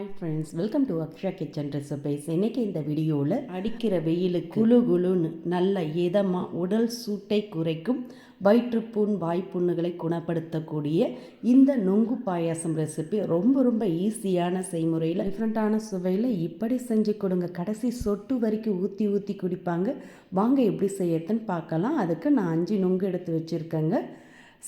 Hi friends welcome to Aksha kitchen recipes இன்றைக்கி இந்த வீடியோவில் அடிக்கிற வெயிலுக்கு குழு குழுன்னு நல்ல இதமாக உடல் சூட்டை குறைக்கும் வயிற்றுப்புண் வாய்ப்புண்ணுகளை குணப்படுத்தக்கூடிய இந்த நொங்கு பாயாசம் ரெசிபி ரொம்ப ரொம்ப ஈஸியான செய்முறையில் டிஃப்ரெண்ட்டான சுவையில் இப்படி செஞ்சு கொடுங்க. கடைசி சொட்டு வரைக்கும் ஊற்றி ஊற்றி குடிப்பாங்க. வாங்க எப்படி செய்யறதுன்னு பார்க்கலாம். அதுக்கு நான் அஞ்சு நொங்கு எடுத்து வச்சுருக்கேங்க.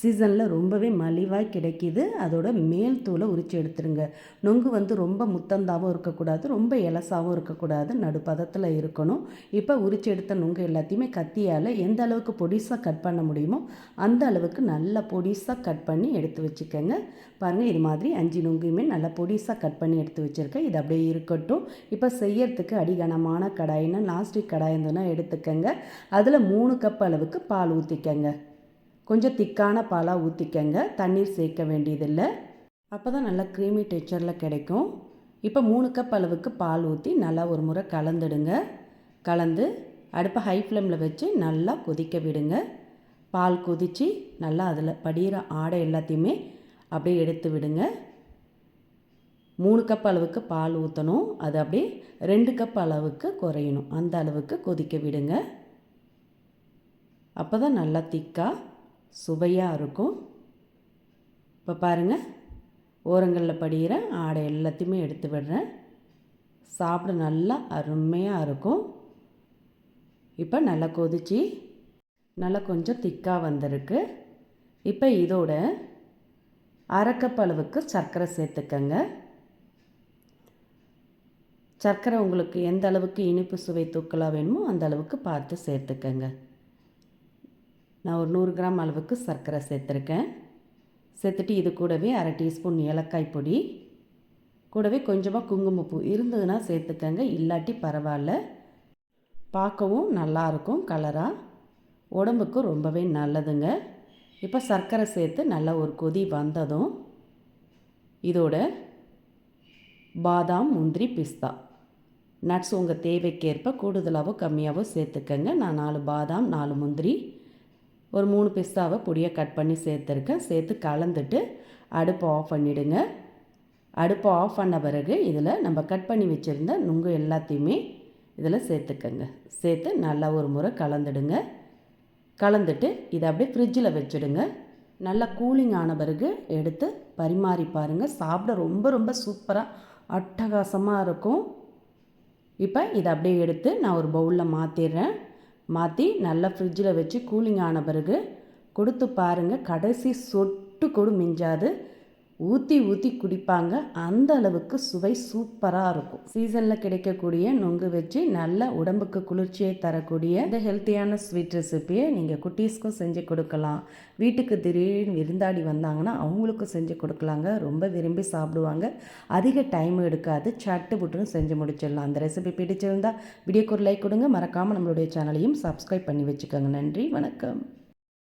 சீசனில் ரொம்பவே மலிவாக கிடைக்கிது. அதோட மேல் தூளை உரித்து எடுத்துருங்க. நொங்கு வந்து ரொம்ப முத்தந்தாகவும் இருக்கக்கூடாது ரொம்ப இலசாகவும் இருக்கக்கூடாது. நடுப்பதத்தில் இருக்கணும். இப்போ உரித்து எடுத்த நொங்கு எல்லாத்தையுமே கத்தியால் எந்த அளவுக்கு பொடிசாக கட் பண்ண முடியுமோ அந்த அளவுக்கு நல்லா பொடிசாக கட் பண்ணி எடுத்து வச்சுக்கோங்க. பாருங்கள் இது மாதிரி அஞ்சு நொங்குமே நல்லா பொடிசாக கட் பண்ணி எடுத்து வச்சுருக்கேன். இது அப்படியே இருக்கட்டும். இப்போ செய்யறதுக்கு அடிகனமான கடாயின்னா லாஸ்டிக் கடாய் இருந்ததுன்னா எடுத்துக்கோங்க. அதில் மூணு கப் அளவுக்கு பால் ஊற்றிக்கங்க கொஞ்சம் திக்கான பாலாக ஊற்றிக்கங்க தண்ணீர் சேர்க்க வேண்டியதில்லை. அப்போ தான் நல்லா க்ரீமி டெக்சரில் கிடைக்கும். இப்போ மூணு கப் அளவுக்கு பால் ஊற்றி நல்லா ஒரு முறை கலந்துடுங்க. கலந்து அடுப்பை ஹை ஃப்ளேமில் வச்சு நல்லா கொதிக்க விடுங்க. பால் கொதித்து நல்லா அதில் படிகிற ஆடை எல்லாத்தையுமே அப்படியே எடுத்து விடுங்க. மூணு கப் அளவுக்கு பால் ஊற்றணும் அது அப்படியே ரெண்டு கப் அளவுக்கு குறையணும். அந்த அளவுக்கு கொதிக்க விடுங்க. அப்போ தான் நல்லா திக்காக சுவையாக இருக்கும். இப்போ பாருங்கள் ஓரங்களில் படிகிற ஆடை எல்லாத்தையுமே எடுத்து விடுறேன். சாப்பிட நல்லா அருமையாக இருக்கும். இப்போ நல்லா கொதிச்சு நல்லா கொஞ்சம் திக்காக வந்திருக்கு. இப்போ இதோட அரக்கப்பளவுக்கு சர்க்கரை சேர்த்துக்கங்க. சர்க்கரை உங்களுக்கு எந்த அளவுக்கு இனிப்பு சுவை தூக்கலாக வேணுமோ அந்த அளவுக்கு பார்த்து சேர்த்துக்கங்க. நான் ஒரு நூறு கிராம் அளவுக்கு சர்க்கரை சேர்த்துருக்கேன். சேர்த்துட்டு இது கூடவே அரை டீஸ்பூன் ஏலக்காய் பொடி கூடவே கொஞ்சமாக குங்குமப்பூ இருந்ததுன்னா சேர்த்துக்கங்க இல்லாட்டி பரவாயில்ல. பார்க்கவும் நல்லாயிருக்கும் கலராக உடம்புக்கும் ரொம்பவே நல்லதுங்க. இப்போ சர்க்கரை சேர்த்து நல்லா ஒரு கொதி வந்ததும் இதோட பாதாம் முந்திரி பிஸ்தா. நட்ஸ் உங்கள் தேவைக்கேற்ப கூடுதலாகவோ கம்மியாகவோ சேர்த்துக்கங்க. நான் நாலு பாதாம் நாலு முந்திரி ஒரு மூணு பிஸ்தாவை பொடியாக கட் பண்ணி சேர்த்துருக்கேன். சேர்த்து கலந்துட்டு அடுப்பை ஆஃப் பண்ணிவிடுங்க அடுப்பை ஆஃப் பண்ண பிறகு இதில் நம்ம கட் பண்ணி வச்சுருந்த நுங்கு எல்லாத்தையுமே இதில் சேர்த்துக்கங்க. சேர்த்து நல்லா ஒரு முறை கலந்துடுங்க. கலந்துட்டு இதை அப்படியே ஃப்ரிட்ஜில் வச்சுடுங்க. நல்லா கூலிங் ஆன பிறகு எடுத்து பரிமாறி பாருங்கள் சாப்பிட ரொம்ப ரொம்ப சூப்பராக அட்டகாசமாக இருக்கும். இப்போ இதை அப்படியே எடுத்து நான் ஒரு பவுலில் மாற்றிடுறேன் மாற்றி நல்லா ஃப்ரிட்ஜில் வச்சு கூலிங் ஆன பிறகு கொடுத்து பாருங்கள் கடைசி சொட்டு கூட மிஞ்சாது. ஊற்றி ஊற்றி குடிப்பாங்க. அந்த அளவுக்கு சுவை சூப்பராக இருக்கும். சீசனில் கிடைக்கக்கூடிய நொங்கு வச்சு நல்ல உடம்புக்கு குளிர்ச்சியை தரக்கூடிய இந்த ஹெல்த்தியான ஸ்வீட் ரெசிப்பியை நீங்கள் குட்டீஸ்க்கும் செஞ்சு கொடுக்கலாம். வீட்டுக்கு திடீர்னு விருந்தாடி வந்தாங்கன்னா அவங்களுக்கும் செஞ்சு கொடுக்கலாங்க. ரொம்ப விரும்பி சாப்பிடுவாங்க. அதிக டைம் எடுக்காது. சட்டு புட்டுன்னு செஞ்சு முடிச்சிடலாம். அந்த ரெசிபி பிடிச்சிருந்தா வீடியோக்கு ஒரு லைக் கொடுங்க. மறக்காமல் நம்மளுடைய சேனலையும் சப்ஸ்கிரைப் பண்ணி வச்சுக்கோங்க. நன்றி. வணக்கம்.